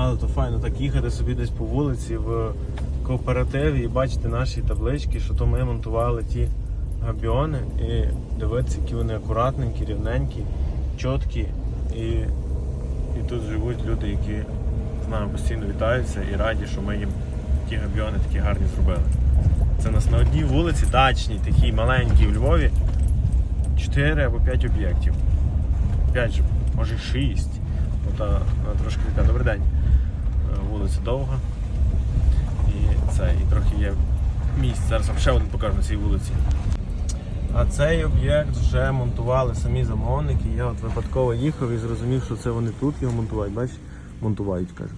Але то файно так їхати собі десь по вулиці в кооперативі і бачити наші таблички, що то ми монтували ті габіони і дивитися, які вони акуратненькі, рівненькі, чіткі. І, і тут живуть люди, які з нами постійно вітаються і раді, що ми їм ті габіони такі гарні зробили. Це у нас на одній вулиці, дачній, такій маленькій в Львові, 4 або 5 об'єктів. 5 же, може 6. Бо та, вона трошки така добрий день. Е, Вулиця довга. І це, і трохи є місць. Зараз вам ще один покажу на цій вулиці. А цей об'єкт вже монтували самі замовники. Я от випадково їхав і зрозумів, що це вони тут його монтують. Бачиш? Монтувають, кажу.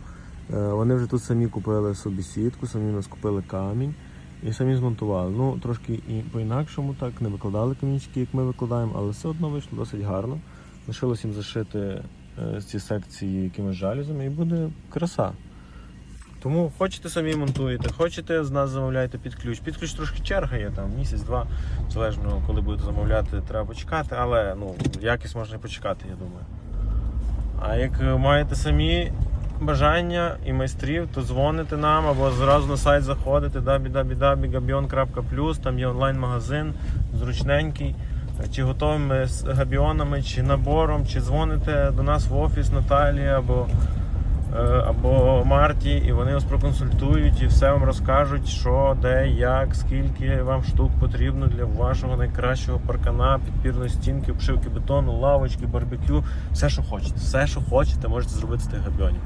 Е, Вони вже тут самі купили собі сітку, самі нас купили камінь і самі змонтували. Ну, трошки і по-інакшому так, не викладали камінчики, як ми викладаємо, але все одно вийшло досить гарно. Лишилось їм зашити е, ці секції якимись жалюзами і буде краса. Тому хочете самі монтуєте, хочете з нас замовляйте під ключ. Під ключ трошки черга є, там місяць-два, залежно коли будете замовляти, треба почекати, але ну, якість можна і почекати, я думаю. А як маєте самі бажання і майстрів, то дзвоните нам або зразу на сайт заходите www.gabion.plus, там є онлайн-магазин, зручненький. Чи готові ми з габіонами, чи набором, чи дзвоните до нас в офіс Наталії або, е, або Марті, і вони вас проконсультують і все вам розкажуть, що, де, як, скільки вам штук потрібно для вашого найкращого паркана, підпірної стінки, обшивки бетону, лавочки, барбекю, все, що хочете. Все, що хочете, можете зробити з тих габіонів.